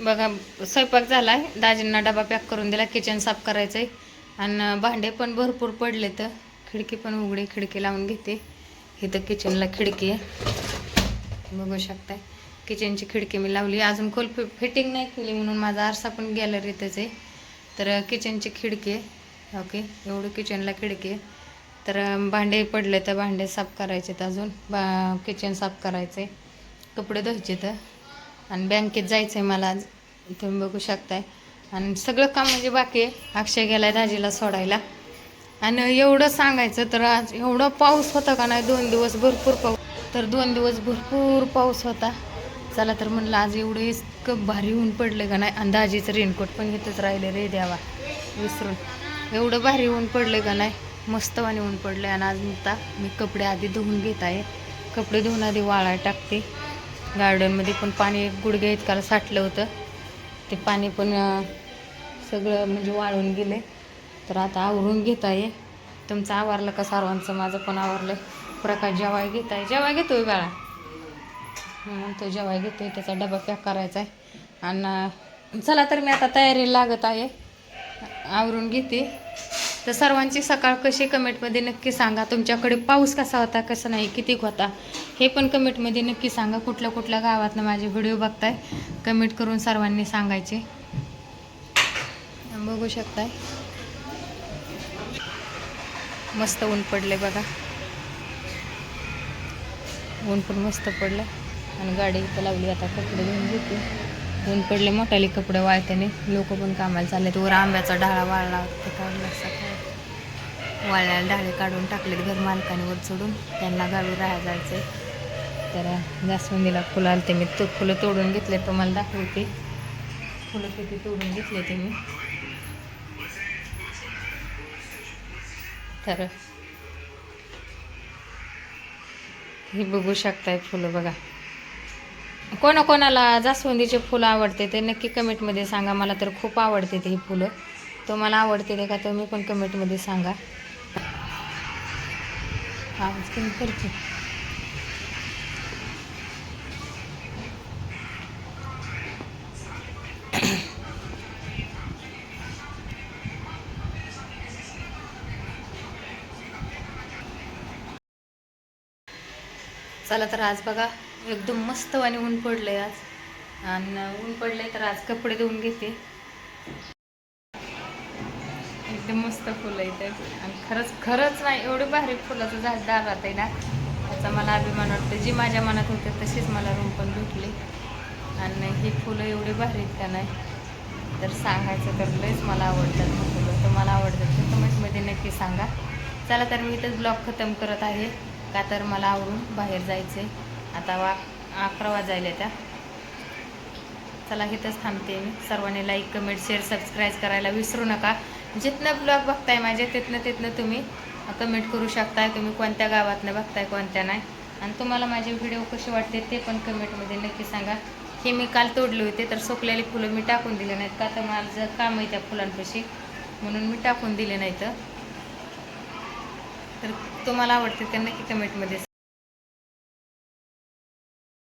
बघा स्वयंपाक झाला आहे दाजींना डबा पॅक करून दिला किचन साफ करायचं आहे आणि भांडे पण भरपूर पडले तर खिडकी पण उघडी खिडकी लावून घेते. इथं किचनला खिडकी आहे. बघू शकताय. किचनची खिडकी मी लावली. अजून खोल फिटिंग नाही केली म्हणून माझा आरसा पण गॅलरीतच आहे. तर किचनची खिडकी आहे. ओके एवढं किचनला खिडकी आहे. तर भांडे पडले तर भांडे साफ करायचेत अजून. बा किचन साफ करायचे कपडे धुवायचे तर आणि बँकेत जायचं आहे मला आज. तुम्ही बघू शकताय. आणि सगळं काम म्हणजे बाकी आहे. अक्षय गेलाय दाजीला सोडायला. आणि एवढं सांगायचं तर आज एवढा पाऊस होता का नाही? दोन दिवस भरपूर पाऊस तर दोन दिवस भरपूर पाऊस होता. चला तर म्हणलं आज एवढं इतकं भारी ऊन पडलं का नाही? आणि दाजीचं रेनकोट पण घेतच राहिले रे द्यावा विसरून. एवढं भारी ऊन पडलं का नाही? मस्तवाने ऊन पडलं आणि आज आता मी कपडे आधी धुवून घेत आहे. कपडे धुवून आधी वाळा टाकते. गार्डनमध्ये पण पाणी गुडघे गुडघ्या इतकाला साठलं होतं. ते पाणी पण सगळं म्हणजे वाळून गेले. तर आता आवरून घेत आहे तुमचं आवरलं का सर्वांचं? माझं पण आवरलं प्रकाश जेवाय घेत आहे जेवाय घेतोय बाळा. म्हणून तो जेवाय घेतोय. त्याचा डबा पॅक करायचा आहे. आणि चला तर मी आता तयारी लागत आहे. आवरून घेते. तर सर्वांची सकाळ कशी कमेंटमध्ये नक्की सांगा. तुमच्याकडे पाऊस कसा होता कसा नाही किती होता हे पण कमेंटमध्ये नक्की सांगा. कुठल्या कुठल्या गावातनं माझे व्हिडिओ बघताय कमेंट करून सर्वांनी सांगायचे. बघू शकताय. मस्त ऊन पडले बघा. ऊन पण मस्त पडलं आणि गाडी इथं लावली आता कपडे घेऊन घेते. ऊन पडले मोठाले कपडे वाळत्याने लोक पण कामाला चालले वर आंब्याचा डाळा वाळला. काढला सकाळी वाळल्याला डाळे काढून टाकलेत घर मालकांवर सोडून चढून. त्यांना गावी राहा जायचं तर जास्वंदीला फुलं आलते मी. तो फुलं तोडून घेतले तुम्हाला दाखवते. फुलं किती तोडून घेतले ते मी. तर हे बघू शकताय फुलं बघा. कोणाकोणाला जास्वंदीचे फुलं आवडते ते नक्की कमेंटमध्ये सांगा. मला तर खूप आवडते ते ही फुलं तुम्हाला आवडते ते का तुम्ही पण कमेंटमध्ये सांगा. आवाज कमी करते. चला तर आज बघा एकदम मस्त आणि ऊन पडलंय आज. आणि ऊन पडलंय तर आज कपडे धुवून घेते. एकदम मस्त फुलं येते आणि खरंच खरंच नाही एवढं भारी फुलाचं झाड दारात आहे ना. त्याचा मला अभिमान वाटतो जी माझ्या मनात होते तशीच मला रूम पण भेटली. आणि ही फुलं एवढी भारी आहेत का नाही? तर सांगायचं तर लयच मला आवडतात ही फुलं. मला आवडतात तर कमेंटमध्ये नक्की सांगा. चला तर मी इथंच ब्लॉग खतम करत आहे. का तर मला आवरून बाहेर जायचं आहे आता वा अकरा वाजायला त्या. चला इथंच थांबते मी. सर्वांनी लाईक कमेंट शेअर सबस्क्राईब करायला विसरू नका. जिथनं ब्लॉग बघताय माझे तिथनं तिथनं तुम्ही कमेंट करू शकताय. तुम्ही कोणत्या गावातनं बघताय कोणत्या नाही. आणि तुम्हाला माझे व्हिडिओ कसे वाटते ते पण कमेंटमध्ये नक्की सांगा. हे मी काल तोडले होते तर सुकलेली फुलं मी टाकून दिले नाहीत का? तर माझं काम आहे त्या फुलांपाशी. म्हणून मी टाकून दिले नाहीत. तर तुम्हाला आवडते ते नक्की कमेंटमध्ये